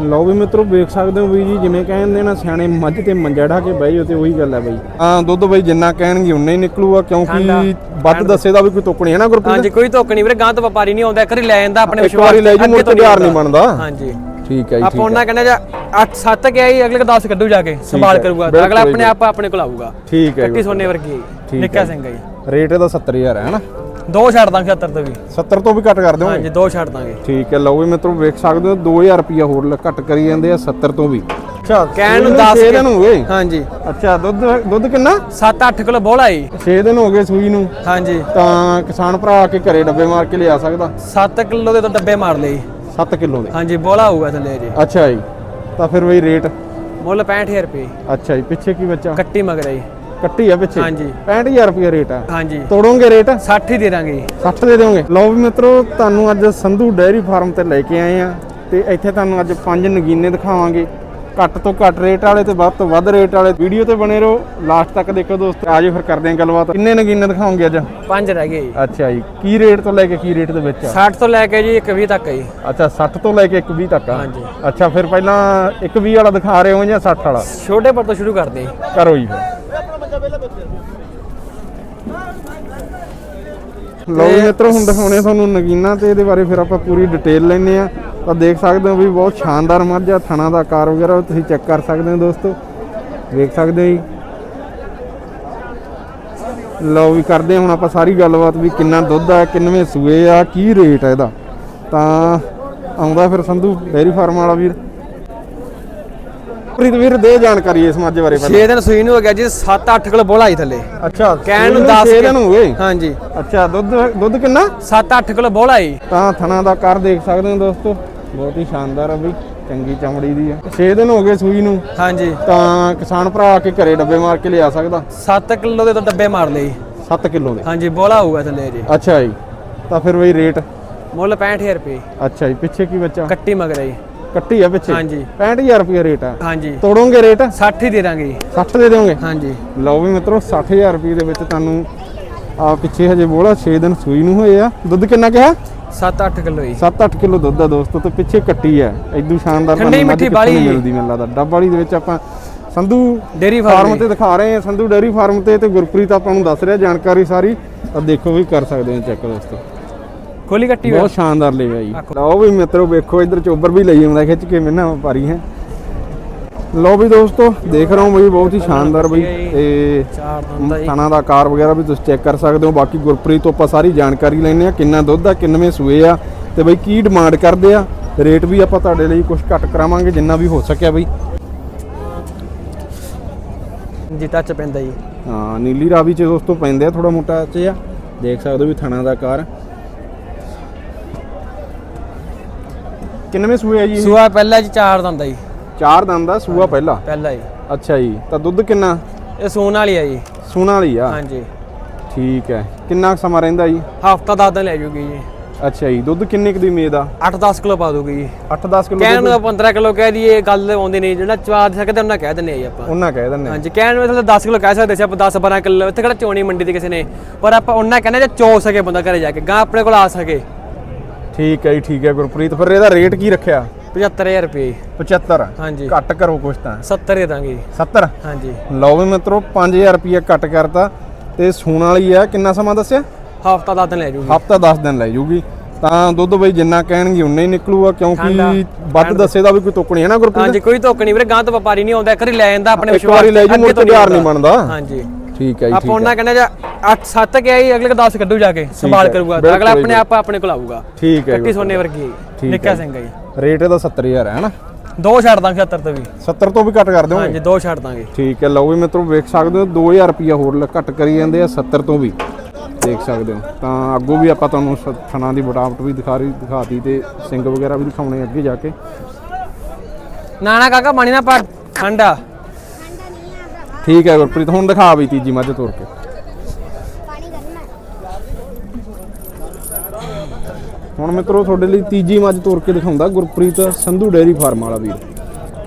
ਲਓ ਵੀ ਮਿੱਤਰੋ ਵੇਖ ਸਕਦੇ ਹੋ ਵੀ ਜੀ ਜਿਵੇਂ ਕਹਿੰਦੇ ਨਾ ਸਿਆਣੇ ਮੱਝ ਤੇ ਮੰਜਾ ਢਾ ਕੇ ਬਹਿ ਜਾਓ ਤੇ ਉਹੀ ਗੱਲ ਹੈ ਬਈ। ਹਾਂ ਦੁੱਧ ਬਈ ਜਿੰਨਾ ਕਹਿਣਗੇ ਉਨਾ ਹੀ ਨਿਕਲੂਗਾ ਕਿਉਂਕਿ ਵੱਧ ਦੱਸੇ ਦਾ ਵੀ ਕੋਈ ਤੁੱਕ ਨਹੀਂ ਹੈ ਨਾ ਗੁਰਪ੍ਰੀਤ? ਹਾਂਜੀ ਕੋਈ ਧੋਖ ਨਹੀਂ ਵੀਰੇ ਗਾਂ ਤੋਂ ਵਪਾਰੀ ਨਹੀਂ ਆਉਂਦਾ ਇੱਕ ਵਾਰੀ ਲੈ ਜਾਂਦਾ ਆਪਣੇ ਇੱਕ ਵਾਰੀ ਲੈ ਜੀ ਮੁੜ ਕੇ ਤਿਆਰ ਨਹੀਂ ਬਣਦਾ। ਹਾਂਜੀ। ਠੀਕ ਹੈ ਜੀ ਆਪਾਂ ਉਹਨਾਂ ਕਹਿੰਦੇ ਜਾਂ 8 7 ਗਿਆ ਹੀ ਅਗਲੇ 10 ਕੱਢੂ ਜਾ ਕੇ ਸੰਭਾਲ ਕਰੂਗਾ। ਬਿਲਕੁਲ ਅਗਲਾ ਆਪਣੇ। ਆਪ ਆਪਣੇ ਕੋਲ ਆਊਗਾ। ਠੀਕ ਹੈ ਕੱਟੀ ਜੀ ਸੋਨੇ ਵਰਗੀ ਹੈ ਜੀ। ਨਿੱਕਾ। ਸਿੰਘ ਹੈ ਜੀ। ਰੇਟ ਇਹਦਾ 70000 ਹੈ ਹਨਾ ਦੋ ਛੱਡ ਦਾਂਗੇ 70 ਤੋਂ ਵੀ। 70 ਤੋਂ ਵੀ ਘੱਟ ਕਰ ਦਿਓ ਹਾਂਜੀ ਦੋ ਛੱਡ ਦਾਂਗੇ। ਠੀਕ ਹੈ ਲਓ ਵੀ ਮਿੱਤਰੋ ਵੇਖ ਸਕਦੇ ਹੋ 2000 ਰੁਪਿਆ ਹੋਰ ਘੱਟ ਕਰੀ ਜਾਂਦੇ ਆ 70 ਤੋਂ ਵੀ। ਅੱਛਾ ਕਹਿਣ ਨੂੰ ਸੂਈ 10 ਛੇ ਦਿਨ ਹੋ ਗਏ। ਹਾਂਜੀ। ਅੱਛਾ ਦੁੱਧ ਦੁੱਧ ਕਿੰਨਾ? 7-8 ਕਿਲੋ ਬੋਲਾ ਜੀ। 6 ਦਿਨ ਹੋ ਗਏ ਸੂਈ ਨੂੰ। ਹਾਂਜੀ। ਤਾਂ ਕਿਸਾਨ ਭਰਾ ਆ ਕੇ ਘਰੇ ਡੱਬੇ ਮਾਰ ਕੇ ਲਿਆ ਸਕਦਾ? 7 ਕਿਲੋ ਦੇ ਤਾਂ ਡੱਬੇ ਮਾਰ ਲਏ ਜੀ। 7 ਕਿਲੋ ਦੇ? ਹਾਂਜੀ ਬੋਲਾ ਹੋਊਗਾ ਥੱਲੇ ਜੀ। ਅੱਛਾ ਜੀ ਤਾਂ ਫਿਰ ਬਈ ਰੇਟ? ਮੁੱਲ 65000 ਰੁਪਏ ਅੱਛਾ ਜੀ ਪਿੱਛੇ ਕੀ ਬੱਚਾ? ਕੱਟੀ ਮਗਰ ਜੀ। ਕੱਟੀ ਆ ਪਿੱਛੇ? ਹਾਂਜੀ। 65000 ਰੁਪਿਆ ਰੇਟ ਆ। ਹਾਂਜੀ। ਤੋੜੋਗੇ ਰੇਟ? 60 ਹੀ ਦੇ ਦਾਂਗੇ। ਜੀ 60 ਦੇ ਦਿਓਗੇ। ਲਓ ਵੀ ਮਿੱਤਰੋ ਤੁਹਾਨੂੰ ਅੱਜ ਸੰਧੂ ਡੈਰੀ ਫਾਰਮ ਤੇ ਲੈ ਕੇ ਆਏ ਆ ਤੇ ਇੱਥੇ ਤੁਹਾਨੂੰ ਅੱਜ ਪੰਜ ਨਗੀਨੇ ਦਿਖਾਵਾਂਗੇ। ਘੱਟ ਤੋਂ ਘੱਟ ਰੇਟ ਵਾਲੇ ਤੇ ਵੱਧ ਤੋਂ ਵੱਧ ਰੇਟ ਵਾਲੇ ਵੀਡੀਓ ਤੇ ਬਣੇ ਰਹੋ। ਲਾਸਟ ਤੱਕ ਦੇਖੋ ਦੋਸਤੋ। ਆਜੋ ਫਿਰ ਕਰਦੇ ਆਂ ਗੱਲਬਾਤ। ਕਿੰਨੇ ਨਗੀਨੇ ਦਿਖਾਓਗੇ ਅੱਜ? ਪੰਜ ਰਹਿ ਗਏ ਜੀ। ਅੱਛਾ ਜੀ। ਕੀ ਰੇਟ ਤੋਂ ਲੈ ਕੇ ਕੀ ਰੇਟ ਦੇ ਵਿੱਚ ਆ? 60 ਤੋਂ ਲੈ ਕੇ ਜੀ 120 ਤੱਕ ਹੈ ਜੀ। ਅੱਛਾ 60 ਤੋਂ ਲੈ ਕੇ 120 ਤੱਕ ਆ? ਹਾਂਜੀ। ਅੱਛਾ ਫਿਰ ਪਹਿਲਾਂ 120 ਵਾਲਾ ਦਿਖਾ ਰਹੇ ਹੋ ਜਾਂ 60 ਵਾਲਾ? ਛੋਟੇ ਪਰ ਤੋਂ ਸ਼ੁਰੂ ਕਰਦੇ ਕਰੋ ਜੀ ਫਿਰ। ਲਓ ਜੀ, ਮਿੱਤਰੋ, ਹੁਣ ਦਿਖਾਉਣੇ ਤੁਹਾਨੂੰ ਨਗੀਨਾ ਤੇ ਇਹਦੇ ਬਾਰੇ ਫਿਰ ਆਪਾਂ ਪੂਰੀ ਡਿਟੇਲ ਲੈਣੇ ਆ ਤਾਂ ਦੇਖ ਸਕਦੇ ਹੋ ਵੀ ਬਹੁਤ ਸ਼ਾਨਦਾਰ ਮੱਝ ਆ, ਥਣਾ ਦਾ ਆਕਾਰ ਵਗੈਰਾ ਉਹ ਤੁਸੀਂ ਚੈੱਕ ਕਰ ਸਕਦੇ ਹੋ ਦੋਸਤੋ। ਦੇਖ ਸਕਦੇ ਹੋ ਜੀ। ਲਓ ਵੀ ਕਰਦੇ ਹੁਣ ਆਪਾਂ ਸਾਰੀ ਗੱਲਬਾਤ ਵੀ ਕਿੰਨਾ ਦੁੱਧ ਆ, ਕਿੰਨਵੇਂ ਸੂਏ ਆ, ਕੀ ਰੇਟ ਆ ਇਹਦਾ। ਤਾਂ ਆਉਂਦਾ ਫਿਰ ਸੰਧੂ ਡੇਰੀ ਫਾਰਮ ਵਾਲਾ ਵੀਰ। ਪ੍ਰੀਤ ਵੀਰ ਦੇ ਜਾਣਕਾਰੀ ਇਸ ਮੱਝ ਬਾਰੇ ਪਹਿਲਾਂ। 6 ਦਿਨ ਸੂਈ ਨੂੰ ਹੋ ਗਿਆ ਜੀ 7-8 ਕਿਲੋ ਬੋਲਾ ਹੀ ਥੱਲੇ। ਅੱਛਾ ਕਹਿਣ ਨੂੰ ਸੂਈ 10 ਛੇ ਦਿਨ ਹੋ ਗਏ? ਹਾਂਜੀ। ਅੱਛਾ ਦੁੱਧ ਦੁੱਧ ਕਿੰਨਾ? 7-8 ਕਿਲੋ ਬੋਲਾ ਹੀ ਤਾਂ ਥਣਾ ਦਾ ਕਰ ਦੇਖ ਸਕਦੇ ਹੋ ਦੋਸਤੋ। ਬਹੁਤ ਹੀ ਸ਼ਾਨਦਾਰ ਆ ਬਈ ਚੰਗੀ ਚਮੜੀ ਦੀ ਆ। 6 ਦਿਨ ਹੋ ਗਏ ਸੂਈ ਨੂੰ। ਹਾਂਜੀ। ਤਾਂ ਕਿਸਾਨ ਭਰਾ ਆ ਕੇ ਘਰੇ ਡੱਬੇ ਮਾਰ ਕੇ ਲਿਆ ਸਕਦਾ? 7 ਕਿਲੋ ਦੇ ਤਾਂ ਡੱਬੇ ਮਾਰ ਲਏ। ਜੀ। 7 ਕਿਲੋ ਦੇ? ਹਾਂਜੀ ਬੋਲਾ ਹੋਊਗਾ ਥੱਲੇ ਜੀ। ਅੱਛਾ ਜੀ। ਤਾਂ ਫਿਰ ਬਈ ਰੇਟ? ਮੁੱਲ 65000 ਰੁਪਏ। ਅੱਛਾ ਜੀ ਪਿੱਛੇ ਕੀ ਬੱਚਾ? ਕੱਟੀ ਮਗਰ ਜੀ। ਕੱਟੀ ਆ ਪਿੱਛੇ? ਹਾਂਜੀ। 65000 ਰੁਪਏ ਰੇਟ ਆ। ਹਾਂਜੀ। ਤੋੜੋਗੇ ਰੇਟ? 60 ਹੀ ਦੇ ਦਾਂਗੇ ਜੀ। 60 ਦੇ ਦਿਓਗੇ? ਹਾਂਜੀ। ਲਓ ਵੀ ਮਿੱਤਰੋ 60000 ਰੁਪਏ ਦੇ ਵਿੱਚ ਤੁਹਾਨੂੰ ਆ ਪਿੱਛੇ ਹਜੇ ਬੋਲਾ 6 ਦਿਨ ਸੂਈ ਨੂੰ ਹੋਏ ਆ। ਦੁੱਧ ਕਿੰਨਾ ਕਿਹਾ? 7-8 ਕਿਲੋ ਜੀ। 7-8 ਕਿਲੋ ਦੁੱਧ ਆ ਦੋਸਤੋ ਤੇ ਪਿੱਛੇ ਕੱਟੀ ਆ। ਐਦੂ ਸ਼ਾਨਦਾਰ ਠੰਡੀ ਮਿੱਠੀ ਨਹੀਂ ਮਿਲਦੀ ਮੈਨੂੰ ਲੱਗਦਾ ਡੱਬ ਵਾਲੀ ਦੇ ਵਿੱਚ ਆਪਾਂ ਸੰਧੂ ਡੇਰੀ ਫਾਰਮ ਤੇ। ਦਿਖਾ ਰਹੇ ਆ ਸੰਧੂ ਡੇਅਰੀ ਫਾਰਮ ਤੇ ਤੇ ਗੁਰਪ੍ਰੀਤ ਆਪਾਂ ਨੂੰ ਦੱਸ ਰਿਹਾ ਜਾਣਕਾਰੀ ਸਾਰੀ। ਤਾਂ ਦੇਖੋ ਵੀ ਕਰ ਸਕਦੇ ਹੋ ਚੈੱਕ ਦੋਸਤੋ। ਖੋਲੀ ਕੱਟੀ ਹੋਈ ਬਹੁਤ ਸ਼ਾਨਦਾਰ ਲਿਆ ਜੀ। ਲਓ ਵੀ ਮਿੱਤਰੋ ਵੇਖੋ ਇੱਧਰ ਚੋਬਰ ਵੀ ਲਈ ਆਉਂਦਾ ਖਿੱਚ ਕੇ ਮੈਨਾਂ ਵਪਾਰੀ ਹੈ। ਲਓ ਵੀ ਦੋਸਤੋ ਦੇਖ ਰਹੇ ਹੋ ਬਈ ਬਹੁਤ ਹੀ ਸ਼ਾਨਦਾਰ ਬਈ ਤੇ ਥਾਣਾ ਦਾ ਆਕਾਰ ਵਗੈਰਾ ਵੀ ਤੁਸੀਂ ਚੈੱਕ ਕਰ ਸਕਦੇ ਹੋ। ਬਾਕੀ ਗੁਰਪ੍ਰੀਤ ਤੋਂ ਆਪਾਂ ਸਾਰੀ ਜਾਣਕਾਰੀ ਲੈਣੇ ਆ ਕਿੰਨਾ ਦੁੱਧ ਆ ਕਿੰਨਵੇਂ ਸੂਏ ਆ ਤੇ ਬਈ ਕੀ ਡਿਮਾਂਡ ਕਰਦੇ ਆ। ਰੇਟ ਵੀ ਆਪਾਂ ਤੁਹਾਡੇ ਲਈ ਕੁਝ ਘੱਟ ਕਰਾਵਾਂਗੇ ਜਿੰਨਾ ਵੀ ਹੋ ਸਕਿਆ ਬਈ। ਜੀ ਟੱਚ ਪੈਂਦਾ ਜੀ। ਹਾਂ ਨੀਲੀ ਰਾਵੀ ਚ ਦੋਸਤੋ ਪੈਂਦੇ ਆ ਥੋੜਾ ਮੋਟਾ ਚ ਆ। ਦੇਖ ਸਕਦੇ ਹੋ ਵੀ ਥਣਾ ਦਾ ਆਕਾਰ ਕਿੰਨਵੇਂ ਸੂਏ ਆ ਜੀ ਇਹ? ਸੂਆ ਪਹਿਲਾ ਜੀ ਚਾਰ ਦੰਦਾ ਜੀ। ਚਾਰ ਦੰਦ ਦਾ ਸੂਆ ਪਹਿਲਾ? ਪਹਿਲਾ ਜੀ। ਅੱਛਾ ਜੀ ਤਾਂ ਦੁੱਧ ਕਿੰਨਾ? ਇਹ ਸੂਣ ਵਾਲੀ ਆ ਜੀ। ਸੂਣਾ ਵਾਲੀ ਆ? ਹਾਂਜੀ। ਠੀਕ ਹੈ। ਕਿੰਨਾ ਕੁ ਸਮਾਂ ਰਹਿੰਦਾ ਜੀ? ਹਫਤਾ 10 ਦਿਨ ਲੈ ਜੂਗੀ ਜੀ। ਅੱਛਾ ਜੀ ਦੁੱਧ ਕਿੰਨੇ ਕੁ ਦੀ ਉਮੀਦ ਆ? 8-10 ਕਿਲੋ ਪਾ ਦੂਗੀ ਜੀ। 8-10 ਕਿਲੋ ਕਹਿਣ ਨੂੰ 15 ਕਿਲੋ ਕਹਿ ਦਈਏ ਗੱਲ ਆਉਂਦੀ ਨਹੀਂ। ਜਿਹੜਾ ਚਵਾ ਸਕਦੇ ਉਹਨਾਂ ਕਹਿ ਦਿੰਦੇ ਆ ਜੀ ਆਪਾਂ। ਉਹਨਾਂ ਕਹਿ ਦਿੰਦੇ ਆ। ਹਾਂਜੀ ਕਹਿਣ ਨੂੰ ਮਤਲਬ 10 ਕਿਲੋ ਕਹਿ ਸਕਦੇ ਸੀ ਆਪਾਂ 10 12 ਕਿਲੋ। ਇੱਥੇ ਕਿਹੜਾ ਚੋਣੀ ਮੰਡੀ ਤੇ ਕਿਸੇ ਨੇ? ਪਰ ਆਪਾਂ ਉਹਨਾਂ ਕਹਿੰਦੇ ਜੇ ਚੋ ਸਕੇ ਬੰਦਾ ਘਰੇ ਜਾ ਕੇ ਗਾਂ ਆਪਣੇ ਕੋਲ ਆ ਸਕੇ। ਠੀਕ ਹੈ ਜੀ ਠੀਕ ਹੈ ਗੁਰਪ੍ਰੀਤ। ਫਿਰ ਇਹਦਾ ਰੇਟ ਕੀ ਰੱਖਿਆ? 75000 ਰੁਪਏ। 75 ਹਾਂਜੀ। ਘੱਟ ਕਰੋ ਕੁਛ ਤਾਂ। 70 ਦੇ ਦਾਂਗੇ। ਜੀ। 70 ਹਾਂਜੀ। ਲਓ ਵੀ ਮਿੱਤਰੋ 5000 ਰੁਪਏ ਘੱਟ ਕਰਤਾ ਤੇ ਸੂਣ ਵਾਲੀ ਆ ਕਿੰਨਾ ਸਮਾਂ ਦੱਸਿਆ? ਹਫਤਾ 10 ਦਿਨ ਲੈ ਜੂਗੀ। ਹਫਤਾ 10 ਦਿਨ ਲੈ ਜੂਗੀ। ਤਾਂ ਦੁੱਧ ਬਈ ਜਿੰਨਾ ਕਹਿਣਗੇ ਉਨਾ ਹੀ ਨਿਕਲੂਗਾ ਕਿਉਂਕਿ ਵੱਧ ਦੱਸੇ ਦਾ ਵੀ ਕੋਈ ਤੁੱਕ ਨਹੀਂ ਹੈ ਨਾ ਗੁਰਪ੍ਰੀਤ? ਹਾਂਜੀ ਕੋਈ ਧੋਖ ਨਹੀਂ ਵੀਰੇ ਗਾਂ ਤੋਂ ਵਪਾਰੀ ਨਹੀਂ ਆਉਂਦਾ ਇੱਕ ਵਾਰੀ ਲੈ ਜਾਂਦਾ ਆਪਣੇ ਇੱਕ ਵਾਰੀ ਲੈ ਜੀ ਮੁੜ ਕੇ ਤਿਆਰ ਨਹੀਂ ਬਣਦਾ। ਹਾਂਜੀ। ਠੀਕ ਹੈ ਜੀ ਆਪਾਂ ਉਹਨਾਂ ਕਹਿੰਦੇ ਜਾਂ 8 7 ਗਿਆ ਹੀ ਅਗਲੇ 10 ਕੱਢੂ ਜਾ ਕੇ ਸੰਭਾਲ ਕਰੂਗਾ। ਅਗਲਾ ਆਪਣੇ। ਆਪ ਆਪਣੇ ਕੋਲ ਆਊਗਾ। ਠੀਕ ਹੈ ਕੱਟੀ ਸੋਨੇ ਵਰਗੀ ਨਿੱਕਾ। ਸਿੰਘ ਹੈ ਜੀ। ਰੇਟ ਇਹਦਾ 70000 ਹੈ ਨਾ? ਦੋ ਛੱਡ ਦਾਂਗੇ 70 ਤੋਂ ਵੀ। 70 ਤੋਂ ਵੀ ਘੱਟ ਕਰ ਦਿਓ ਹਾਂਜੀ ਦੋ ਛੱਡ ਦਾਂਗੇ। ਠੀਕ ਹੈ ਲਓ ਵੀ ਮਿੱਤਰੋ ਵੇਖ ਸਕਦੇ ਹੋ 2000 ਰੁਪਿਆ ਹੋਰ ਘੱਟ ਕਰੀ ਜਾਂਦੇ ਆ 70 ਤੋਂ ਵੀ। ਦੇਖ ਸਕਦੇ ਹੋ। ਤਾਂ ਅੱਗੋਂ ਵੀ ਆਪਾਂ ਤੁਹਾਨੂੰ ਥਣਾ ਦੀ ਬਟਾਵਟ ਵੀ ਦਿਖਾ ਰਹੀ ਦਿਖਾਤੀ ਤੇ ਸਿੰਘ ਵਗੈਰਾ ਵੀ ਦਿਖਾਉਣੇ ਅੱਗੇ ਜਾ ਕੇ। ਨਾ ਨਾ ਕਾਕਾ ਪਾਣੀ ਨਾ ਪਾ ਠੰਡਾ ਠੀਕ ਹੈ ਗੁਰਪ੍ਰੀਤ ਹੁਣ ਦਿਖਾ ਵੀ ਤੀਜੀ ਮੱਝ ਤੋੜ ਕੇ। ਹੁਣ ਮਿੱਤਰੋ ਤੁਹਾਡੇ ਲਈ ਤੀਜੀ ਮੱਝ ਤੋੜ ਕੇ ਦਿਖਾਉਂਦਾ ਗੁਰਪ੍ਰੀਤ ਸੰਧੂ ਡੇਅਰੀ ਫਾਰਮ ਵਾਲਾ ਵੀਰ।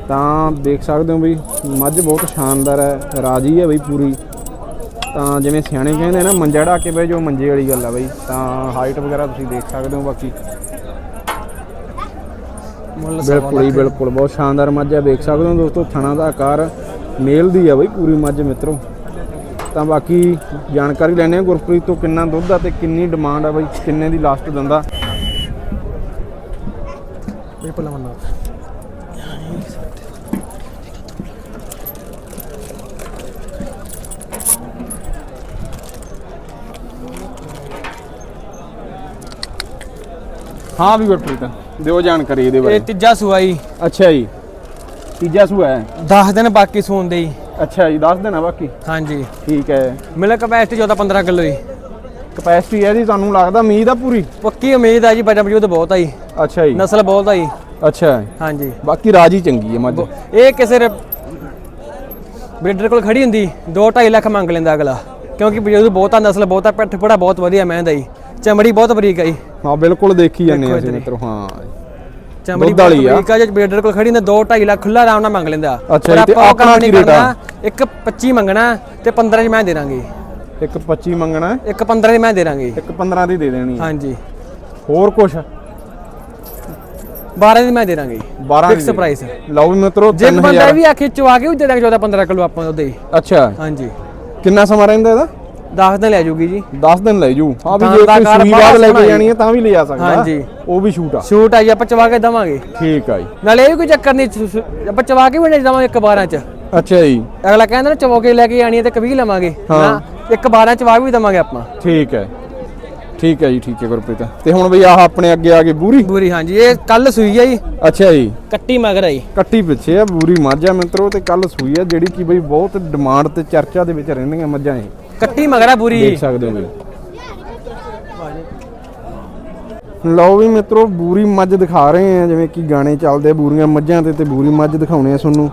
ਤਾਂ ਦੇਖ ਸਕਦੇ ਹੋ ਬਈ ਮੱਝ ਬਹੁਤ ਸ਼ਾਨਦਾਰ ਹੈ ਰਾਜੀ ਹੈ ਬਈ ਪੂਰੀ। ਤਾਂ ਜਿਵੇਂ ਸਿਆਣੇ ਕਹਿੰਦੇ ਨਾ ਮੰਜਾ ਢਾ ਕੇ ਬਈ ਜੋ ਮੰਜੇ ਵਾਲੀ ਗੱਲ ਆ ਬਈ। ਤਾਂ ਹਾਈਟ ਵਗੈਰਾ ਤੁਸੀਂ ਦੇਖ ਸਕਦੇ ਹੋ ਬਾਕੀ। ਬਿਲਕੁਲ ਹੀ ਬਿਲਕੁਲ ਬਹੁਤ ਸ਼ਾਨਦਾਰ ਮੱਝ ਹੈ ਵੇਖ ਸਕਦੇ ਹੋ ਦੋਸਤੋ ਥਣਾ ਦਾ ਆਕਾਰ। ਮੇਲ ਦੀ ਆ ਬਈ ਪੂਰੀ ਮੱਝ ਮਿੱਤਰੋ। ਤਾਂ ਬਾਕੀ ਜਾਣਕਾਰੀ ਲੈਣੇ ਆ ਗੁਰਪ੍ਰੀਤ ਤੋਂ ਕਿੰਨਾ ਦੁੱਧ ਆ ਤੇ ਕਿੰਨੀ ਡਿਮਾਂਡ ਆ ਬਈ ਕਿੰਨੇ ਦੀ ਲਾਸਟ ਦਿੰਦਾ। ਬਿਲਕੁਲ ਮੰਨਾ ਹਾਂ ਵੀ ਗੁਰਪ੍ਰੀਤ ਦਿਓ ਜਾਣਕਾਰੀ ਇਹਦੇ ਇਹ ਬਾਰੇ ਤੀਜਾ ਸੂਆਈ ਅੱਛਾ ਜੀ। ਤੀਜਾ ਸੂਆ ਹੈ? 10 ਦਿਨ ਬਾਕੀ ਸੂਣ ਦੇ ਅੱਛਾ ਜੀ ਦੱਸ ਦੇਣਾ ਬਾਕੀ? ਹਾਂਜੀ। ਠੀਕ ਹੈ। ਮਿਲਕ ਕਪੈਸਿਟੀ 14 15 ਕਿਲੋ ਹੀ ਕਪੈਸਿਟੀ ਹੈ ਜੀ ਤੁਹਾਨੂੰ ਲੱਗਦਾ ਉਮੀਦ ਆ ਪੂਰੀ? ਪੱਕੀ ਉਮੀਦ ਹੈ ਜੀ ਬਜਾ ਬਜੂਦ ਬਹੁਤ ਆਈ ਅੱਛਾ ਜੀ। ਨਸਲ ਬਹੁਤ ਆਈ ਅੱਛਾ। ਹਾਂਜੀ। ਬਾਕੀ ਰਾਜੀ ਚੰਗੀ ਹੈ ਮੱਝ। ਇਹ ਕਿਸੇ ਬਰੀਡਰ ਕੋਲ ਖੜੀ ਹੁੰਦੀ 2.5 ਲੱਖ ਮੰਗ ਲੈਂਦਾ ਅਗਲਾ। ਕਿਉਂਕਿ ਬਜੂਦ ਬਹੁਤ ਆ ਨਸਲ ਬਹੁਤ ਆ ਪਿੱਠ ਪੜਾ ਬਹੁਤ ਵਧੀਆ ਮਹਿੰਦਾ ਜੀ। ਚਮੜੀ ਬਹੁਤ ਬਰੀਕ ਆਈ ਹਾਂ ਬਿਲਕੁਲ ਦੇਖੀ ਜਾਂਦੇ ਹੀ। ਮਿੱਤਰੋ ਹਾਂ। ਚਮੜੀ ਵਾਲੀ ਆ। ਆ ਜੇ ਬਰੀਡਰ ਕੋਲ ਖੜੀ ਨੇ 2.5 ਲੱਖ ਖੁੱਲਾ ਆਰਾਮ ਨਾਲ ਮੰਗ ਲੈਂਦਾ। ਅੱਛਾ ਜੀ, ਤੇ ਆਪਾਂ ਉਹ ਆਪਣਾ ਕੀ ਰੇਟ ਆ? ਇੱਕ 25 ਮੰਗਣਾ ਤੇ 15 ਚ ਮੈਂ ਦੇ ਦਾਂਗੇ। ਇੱਕ 25 ਮੰਗਣਾ ਇੱਕ 15 ਚ ਮੈਂ ਦੇ ਦਾਂਗੇ। ਇੱਕ 15 ਦੀ ਦੇ ਦੇਣੀ ਹੈ। ਹਾਂਜੀ। ਹੋਰ ਕੁਛ? 12 ਦੀ ਮੈਂ ਦੇ ਦਾਂਗੇ। 12 ਦੀ ਫਿਕਸ ਦੇ। ਪ੍ਰਾਈਸ ਲਓ ਵੀ ਮਿੱਤਰੋ ਜੇ ਇੱਕ ਬੰਦਾ 3000 ਵੀ ਆਖੇ ਚਵਾ ਕੇ ਵੀ ਦੇ ਦਾਂਗੇ 14 15 ਕਿਲੋ ਆਪਾਂ ਉਹਦੇ। ਅੱਛਾ। ਹਾਂਜੀ। ਕਿੰਨਾ ਸਮਾਂ ਰਹਿੰਦਾ ਇਹਦਾ? 10 ਦਿਨ ਲੈ ਜੂਗੀ ਜੀ। 10 ਦਿਨ ਲੈ ਜੂ। ਹਾਂ ਵੀ ਜੇ ਕੋਈ ਸੂਈ ਬਾਅਦ ਲੈ ਕੇ ਜੀ। ਜਾਣੀ ਹੈ ਤਾਂ ਵੀ ਲੈ ਜਾ ਸਕਦਾ। ਹਾਂਜੀ। ਉਹ ਵੀ ਸ਼ੂਟ ਆ। ਸ਼ੂਟ ਆ ਜੀ ਆਪਾਂ ਚਵਾ ਕੇ ਦਵਾਂਗੇ। ਠੀਕ ਆ ਜੀ। ਨਾਲੇ ਇਹ ਵੀ ਕੋਈ ਚੱਕਰ ਨਹੀਂ ਆਪਾਂ ਚਵਾ ਕੇ ਵੀ ਨਹੀਂ ਦਵਾਂਗੇ ਇੱਕ 12 ਚ। ਅੱਛਾ ਜੀ। ਅਗਲਾ ਕਹਿੰਦਾ ਨਾ ਚਵਾ ਕੇ ਲੈ ਕੇ ਆਣੀ ਹੈ ਤੇ ਕਵੀ ਲਵਾਂਗੇ। ਹਾਂ। ਇੱਕ 12 ਚਵਾ ਵੀ ਦਵਾਂਗੇ ਆਪਾਂ। ਠੀਕ ਹੈ। ਠੀਕ ਹੈ ਜੀ ਠੀਕ ਹੈ ਗੁਰਪ੍ਰੀਤ। ਤੇ ਹੁਣ ਬਈ ਆਹ ਆਪਣੇ ਅੱਗੇ ਆ ਗਈ ਬੂਰੀ? ਬੂਰੀ ਹਾਂਜੀ। ਇਹ ਕੱਲ ਸੂਈ ਆ ਜੀ। ਅੱਛਾ ਜੀ। ਕੱਟੀ ਮਗਰ ਆਈ ਕੱਟੀ ਪਿੱਛੇ ਆ ਬੂਰੀ। ਮੱਝ ਆ ਮਿੱਤਰੋ ਤੇ ਕੱਲ ਸੂਈ ਆ ਜਿਹੜੀ ਕਿ ਬਈ ਬਹੁਤ ਡਿਮਾਂਡ ਤੇ ਚਰਚਾ ਦੇ ਵਿੱਚ ਰਹਿੰਦੀਆਂ ਮੱਝਾਂ ਇਹ। ਕੱਟੀ ਮਗਰ ਆ ਦੇਖ ਸਕਦੇ ਹੋ ਬਈ ਲਓ ਵੀ ਮਿੱਤਰੋ, ਬੂਰੀ ਮੱਝ ਦਿਖਾ ਰਹੇ ਆ ਜਿਵੇਂ ਕਿ ਗਾਣੇ ਚੱਲਦੇ ਆ ਬੂਰੀਆਂ ਮੱਝਾਂ ਤੇ ਤੇ ਬੂਰੀ ਮੱਝ ਦਿਖਾਉਣੇ ਆ ਤੁਹਾਨੂੰ।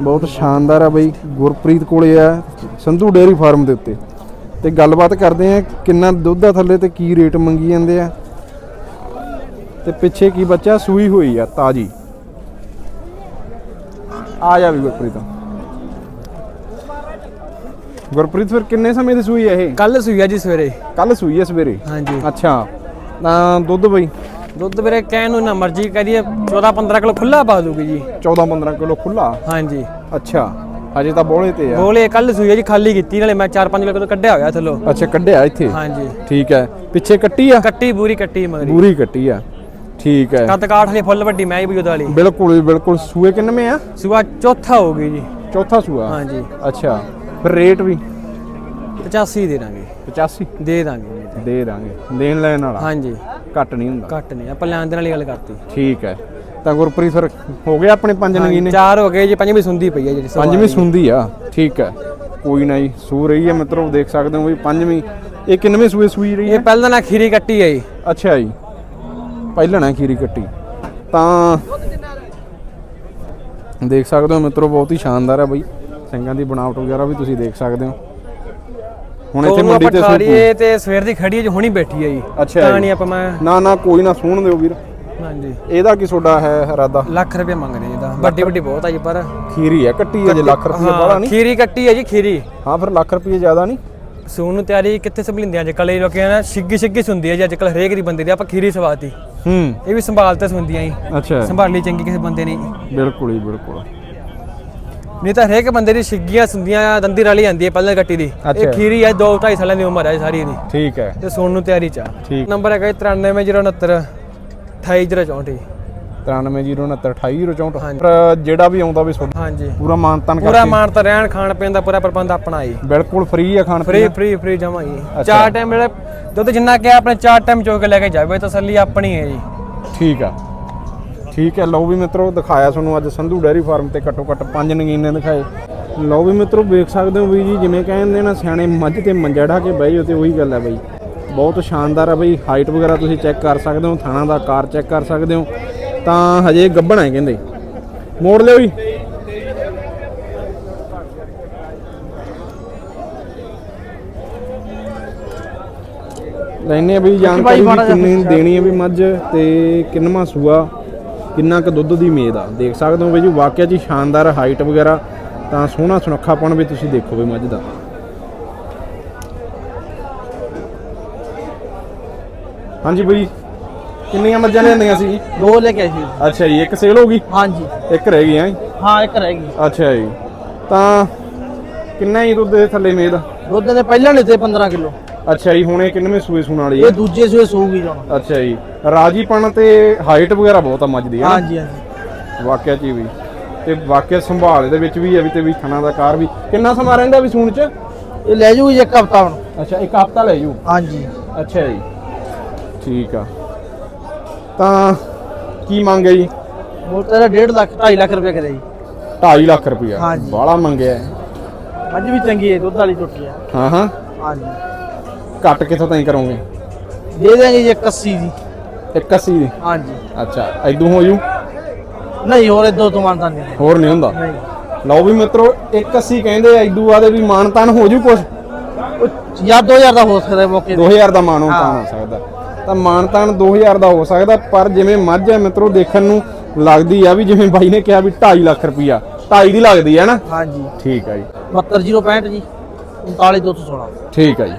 ਬਹੁਤ ਸ਼ਾਨਦਾਰ ਆ ਬਈ, ਗੁਰਪ੍ਰੀਤ ਕੋਲੇ ਆ, ਸੰਧੂ ਡੇਅਰੀ ਫਾਰਮ ਦੇ ਉੱਤੇ। ਤੇ ਗੱਲਬਾਤ ਕਰਦੇ ਆ ਕਿੰਨਾ ਦੁੱਧ ਆ ਥੱਲੇ ਤੇ ਕੀ ਰੇਟ ਮੰਗੀ ਜਾਂਦੇ ਆ। ਤੇ ਪਿੱਛੇ ਕੀ ਬੱਚਾ, ਸੂਈ ਹੋਈ ਆ, ਤਾਜੀ। ਆ ਜਾ ਵੀ ਗੁਰਪ੍ਰੀਤ। ਗੁਰਪ੍ਰੀਤ ਫਿਰ ਕਿੰਨੇ ਸਮੇਂ ਦੀ ਸੂਈ ਆ ਇਹ? ਕੱਲ ਸੂਈ ਆ ਜੀ ਸਵੇਰੇ। ਕੱਲ ਸੂਈ ਆ ਸਵੇਰੇ? ਹਾਂਜੀ। ਅੱਛਾ। ਤਾਂ ਦੁੱਧ ਬਈ? ਦੁੱਧ ਵੀਰੇ ਕਹਿਣ ਨੂੰ ਨਾ ਮਰਜ਼ੀ ਕਰੀਏ 14 15 ਕਿਲੋ ਖੁੱਲਾ ਪਾ ਦੂਗੀ ਜੀ। 14 15 ਕਿਲੋ ਖੁੱਲਾ ਹਾਂਜੀ। ਅੱਛਾ। ਹਜੇ ਤਾਂ ਬੋਲੇ ਤੇ ਆ। ਬੋਲੇ ਕੱਲ ਸੂਈ ਆ ਜੀ ਖਾਲੀ ਕੀਤੀ ਨਾਲੇ ਮੈਂ 4-5 ਕਿਲੋ ਕੱਢਿਆ ਹੋਇਆ ਥੱਲੋਂ। ਅੱਛਾ ਕੱਢਿਆ ਇੱਥੇ? ਹਾਂਜੀ। ਠੀਕ ਹੈ। ਪਿੱਛੇ ਕੱਟੀ ਆ? ਕੱਟੀ ਬੂਰੀ ਕੱਟੀ ਮਗਰੀ ਪੂਰੀ ਕੱਟੀ ਆ। ਠੀਕ ਹੈ। ਕੱਦ ਕਾਠ ਲਈ ਫੁੱਲ ਵੱਡੀ ਮੈਂ ਵੀ ਉਹਦੇ ਵਾਲੀ। ਬਿਲਕੁਲ ਬਿਲਕੁਲ। ਸੂਏ ਕਿੰਨਵੇਂ ਆ? ਸੂਆ ਚੌਥਾ ਹੋਊਗੀ ਜੀ। ਚੌਥਾ ਸੂਆ? ਹਾਂਜੀ। ਅੱਛਾ ਫਿਰ ਰੇਟ ਵੀ? 85 ਦੇ ਦਾਂਗੇ। 85 ਦੇ ਦਾਂਗੇ ਜੀ। ਦੇ ਦਾਂਗੇ। ਦੇਣ ਲੈਣ ਵਾਲਾ? ਹਾਂਜੀ। ਘੱਟ ਨਹੀਂ ਹੁੰਦਾ। ਘੱਟ ਨਹੀਂ ਆਪਾਂ ਲੈਣ ਦੇਣ ਵਾਲੀ ਗੱਲ ਕਰਤੀ। ਠੀਕ ਹੈ। ਤਾਂ ਗੁਰਪ੍ਰੀਤ ਫਿਰ ਹੋ ਗਿਆ ਆਪਣੇ ਪੰਜ ਨਗੀਨੇ? ਚਾਰ ਹੋ ਗਏ ਜੀ ਪੰਜਵੀਂ ਸੁੰਦੀ ਪਈ ਹੈ ਜਿਹੜੀ ਸਵਾ ਪੰਜਵੀਂ ਸੁੰਦੀ ਆ ਠੀਕ ਹੈ। ਕੋਈ ਨਾ ਜੀ ਸੂ ਰਹੀ ਹੈ ਮਿੱਤਰੋ ਦੇਖ ਸਕਦੇ ਹੋ ਵੀ ਪੰਜਵੀਂ ਇਹ ਕਿੰਨਵੇਂ ਸੂਏ ਸੂਈ ਰਹੀ ਇਹ ਹੈ? ਪਹਿਲਾਂ ਨਾ ਖੀਰੀ ਕੱਟੀ ਹੈ ਜੀ। ਅੱਛਾ ਜੀ। ਪਹਿਲਾਂ ਨਾ ਖੀਰੀ ਕੱਟੀ। ਤਾਂ ਦੇਖ ਸਕਦੇ ਹੋ ਮਿੱਤਰੋ ਬਹੁਤ ਹੀ ਸ਼ਾਨਦਾਰ ਹੈ ਬਈ। ਸਿੰਘਾਂ ਦੀ ਬਣਾਵਟ ਵਗੈਰਾ ਵੀ ਤੁਸੀਂ ਦੇਖ ਸਕਦੇ ਹੋ। ਹੁਣ ਇੱਥੇ ਮੰਡੀ ਤੇ ਲਈਏ ਤੇ ਸਵੇਰ ਦੀ ਖੜੀ ਹੈ ਜੀ ਹੁਣੀ ਬੈਠੀ ਹੈ ਜੀ। ਅੱਛਾ ਤਾਂ ਜੀ। ਨਹੀਂ ਆਪਾਂ ਮੈਂ ਨਾ ਨਾ ਕੋਈ ਨਾ ਸੂਣ ਦਿਓ ਵੀਰ। ਹਾਂਜੀ। ਇਹਦਾ ਕੀ ਤੁਹਾਡਾ ਹੈ ਇਰਾਦਾ? ਲੱਖ ਰੁਪਏ ਮੰਗ ਰਹੇ ਇਹਦਾ। ਵੱਡੀ ਵੱਡੀ ਬਹੁਤ ਆ ਜੀ ਪਰ। ਖੀਰੀ ਹੈ ਕੱਟੀ ਹੈ ਜੇ ਲੱਖ ਰੁਪਏ ਹਾਂ ਨਹੀਂ? ਖੀਰੀ ਕੱਟੀ ਹੈ ਜੀ ਖੀਰੀ। ਹਾਂ ਫਿਰ ਲੱਖ ਰੁਪਏ ਜ਼ਿਆਦਾ ਨਹੀਂ? ਸੂਣ ਨੂੰ ਤਿਆਰੀ ਕਿੱਥੇ ਸੰਭਲਿੰਦੇ ਅੱਜ ਕੱਲ੍ਹ ਇਹ ਲੋਕਾਂ ਨਾ ਛਿੱਗੀ ਛਿੱਗੀ ਸੁੰਦੀ ਹੈ ਜੀ ਅੱਜ ਕੱਲ੍ਹ ਹਰੇਕ ਦੀ ਬੰਦੇ ਦੀ ਆਪਾਂ ਖੀਰੀ ਸਵਾਤੀ। ਹੂੰ। ਇਹ ਵੀ ਸੰਭਾਲ ਤੇ ਸੁੰਦੀਆਂ ਜੀ। ਅੱਛਾ। ਸੰਭਾਲੀ ਚੰਗੀ ਕਿਸੇ ਬੰਦੇ ਨੇ। ਬਿਲਕੁਲ ਹੀ ਬਿਲਕੁਲ। ਨਹੀਂ ਤਾਂ ਹਰੇਕ ਬੰਦੇ ਦੀ ਛਿੱਗੀਆਂ ਸੁੰਦੀਆਂ ਦੰਦੀ ਰਲੀ ਜਾਂਦੀ ਹੈ ਪਹਿਲਾਂ ਕੱਟੀ ਦੀ। ਇਹ ਖੀਰੀ ਹੈ 2 2.5 ਸਾਲਾਂ ਦੀ ਉਮਰ ਹੈ ਸਾਰੀ ਇਹਦੀ। ਠੀਕ ਹੈ। ਤੇ ਸੂਣ ਨੂੰ ਤਿਆਰੀ ਚਾ ਠੀਕ। ਨੰਬਰ ਹੈਗਾ ਜੀ 93069 28064 9309288064 ਹਾਂਜੀ। ਪਰ ਜਿਹੜਾ ਵੀ ਆਉਂਦਾ ਵੀ ਤੁਹਾਡਾ ਹਾਂਜੀ। ਪੂਰਾ ਮਾਨਤਨ ਪੂਰਾ ਕਰਕੇ। ਮਾਣ ਤਾਂ ਰਹਿਣ ਖਾਣ ਪੀਣ ਦਾ ਪੂਰਾ ਪ੍ਰਬੰਧ ਆਪਣਾ ਹੀ। ਬਿਲਕੁਲ ਫ੍ਰੀ ਆ ਖਾਣ ਫ੍ਰੀ ਪੀਣ। ਫ੍ਰੀ ਫ੍ਰੀ ਜਮਾਈ ਚਾਰ ਟਾਈਮ ਮੇਰੇ ਦੁੱਧ ਜਿੰਨਾ ਕਿ ਆਪਣੇ ਚਾਰ ਟਾਈਮ ਚੋ ਕੇ ਲੈ ਕੇ ਜਾਵੇ ਤਸੱਲੀ ਆਪਣੀ ਹੈ ਜੀ। ਠੀਕ ਆ। ਠੀਕ ਹੈ ਲਓ ਵੀ ਮਿੱਤਰੋ ਦਿਖਾਇਆ ਤੁਹਾਨੂੰ ਅੱਜ ਸੰਧੂ ਡੈਰੀ ਫਾਰਮ ਤੇ ਘੱਟੋ ਘੱਟ ਪੰਜ ਨਗੀਨੇ ਦਿਖਾਏ। ਲਓ ਵੀ ਮਿੱਤਰੋ ਵੇਖ ਸਕਦੇ ਹੋ ਵੀ ਜੀ ਜਿਵੇਂ ਕਹਿੰਦੇ ਨਾ ਸਿਆਣੇ ਮੱਝ ਤੇ ਮੰਜਾ ਢਾ ਕੇ ਬਹਿ ਜਾਓ ਤੇ ਉਹੀ ਗੱਲ ਹੈ ਬਈ। ਬਹੁਤ ਸ਼ਾਨਦਾਰ ਆ ਬਈ। ਹਾਈਟ ਵਗੈਰਾ ਤੁਸੀਂ ਚੈੱਕ ਕਰ ਸਕਦੇ ਹੋ ਥਾਣਾ ਦਾ ਕਾਰ ਚੈੱਕ ਕਰ ਸਕਦੇ ਹੋ। ਤਾਂ ਹਜੇ ਗੱਭਣ ਹੈ ਕਹਿੰਦੇ। ਮੋੜ ਲਿਓ ਜੀ। ਲੈਨੇ ਬਈ ਜਾਣਕਾਰੀ ਵੀ ਕਿੰਨੀ ਦੇਣੀ ਹੈ ਵੀ ਮੱਝ ਤੇ ਕਿੰਨਵਾਂ ਸੂਆ ਕਿੰਨਾ ਕੁ ਦੁੱਧ ਦੀ ਉਮੀਦ ਆ। ਦੇਖ ਸਕਦੇ ਹੋ ਬਈ ਜੀ ਵਾਕਿਆ ਜੀ ਸ਼ਾਨਦਾਰ ਹਾਈਟ ਵਗੈਰਾ ਤਾਂ ਸੋਹਣਾ ਸੁਨੱਖਾਪਣ ਵੀ ਤੁਸੀਂ ਦੇਖੋ ਬਈ ਮੱਝ ਦਾ। ਹਾਂਜੀ ਬਈ। ਕਿੰਨੀਆਂ ਮੱਝਾਂ ਲੈਂਦੀਆਂ ਸੀ? ਜੀ ਦੋ ਲੈ ਕੇ ਆਏ ਸੀ। ਅੱਛਾ ਜੀ ਇੱਕ ਸੇਲ ਹੋ ਗਈ ਹਾਂਜੀ। ਇੱਕ ਰਹਿ ਗਈ ਹੈ ਹਾਂ ਇੱਕ ਰਹਿ ਗਈ। ਅੱਛਾ ਜੀ। ਤਾਂ ਕਿੰਨਾ ਹੀ ਦੁੱਧ ਦੇ ਥੱਲੇ ਮੇਦ? ਦੁੱਧ ਦੇ ਪਹਿਲਾਂ ਲਿੱਤੇ 15 ਕਿਲੋ। ਅੱਛਾ ਜੀ ਹੁਣ ਇਹ ਕਿੰਨਵੇਂ ਸੂਏ ਸੂਣ ਵਾਲੀ ਇਹ ਦੂਜੇ ਸੂਏ ਸੂਗੀ ਹੁਣ। ਅੱਛਾ ਜੀ। ਰਾਜੀਪਣ ਤੇ ਹਾਈਟ ਵਗੈਰਾ ਬਹੁਤ ਆ ਮੱਝ ਦੀ ਹੈ? ਹਾਂਜੀ ਹਾਂਜੀ। ਵਾਕਿਆ ਹੀ ਵੀ। ਤੇ ਵਾਕਿਆ ਸੰਭਾਲ ਦੇ ਵਿੱਚ ਵੀ ਹੈ ਵੀ ਤੇ ਵੀ ਥਣਾ ਦਾ ਕਾਰ ਵੀ। ਕਿੰਨਾ ਸਮਾਂ ਰਹਿੰਦਾ ਵੀ ਸੂਣ ਚ? ਇਹ ਲੈ ਜੂਗੀ ਇੱਕ ਹਫਤਾ ਹੁਣ। ਅੱਛਾ ਇੱਕ ਹਫਤਾ ਲੈ ਜੂ? ਹਾਂਜੀ। ਅੱਛਾ ਜੀ। ਠੀਕ ਆ। ਤਾਂ ਕੀ ਮੰਗ ਹੈ ਜੀ? ਮੁੱਲ ਤੇਰਾ 1.5 ਲੱਖ 2.5 ਲੱਖ ਰੁਪਏ ਕਰੇ ਜੀ। 2.5 ਲੱਖ ਰੁਪਇਆ। ਹਾਂਜੀ। ਬਾਹਲਾ ਮੰਗਿਆ ਹੈ। ਅੱਜ ਵੀ ਚੰਗੀ ਹੈ ਦੁੱਧ ਵਾਲੀ ਟੁੱਟੀ ਆ ਹਾਂ ਹਾਂ। ਹਾਂਜੀ। ਘੱਟ ਕਿੱਥੋਂ ਤਾਈਂ ਕਰੋਗੇ? ਦੇ ਦੇਂਗੇ ਜੀ 81 ਦੀ। 81 ਦੀ? ਹਾਂਜੀ। ਅੱਛਾ ਐਦੂ ਹੋ ਜੂ? ਨਹੀਂ ਹੋਰ ਇਦੋਂ ਤੋਂ ਮੰਨਦਾ ਨਹੀਂ ਹੋਰ ਨਹੀਂ ਹੁੰਦਾ? ਨਹੀਂ। ਲਓ ਵੀ ਮਿੱਤਰੋ 81 ਕਹਿੰਦੇ ਐਦੂ ਆਦੇ ਵੀ ਮਾਨਤਾਨ ਹੋ ਜੂ ਕੁਛ? ਉਹ ਜਾਂ 2000 ਦਾ ਹੋ ਸਕਦਾ ਹੈ ਮੌਕੇ ਤੇ। 2000 ਦਾ ਮਾਨੋ ਤਾਂ ਹੋ ਸਕਦਾ। ਤਾਂ ਮਾਨਤਾਨ 2000 ਦਾ ਹੋ ਸਕਦਾ ਪਰ ਜਿਵੇਂ ਮੱਝ ਹੈ ਮਿੱਤਰੋ ਦੇਖਣ ਨੂੰ ਲੱਗਦੀ ਆ ਵੀ ਜਿਵੇਂ ਬਾਈ ਨੇ ਕਿਹਾ ਵੀ 2.5 ਲੱਖ ਰੁਪਇਆ 2.5 ਦੀ ਲੱਗਦੀ ਹੈ ਨਾ? ਹਾਂਜੀ। ਠੀਕ ਆ ਜੀ। 72065 ਜੀ 39216 ਠੀਕ ਆ ਜੀ।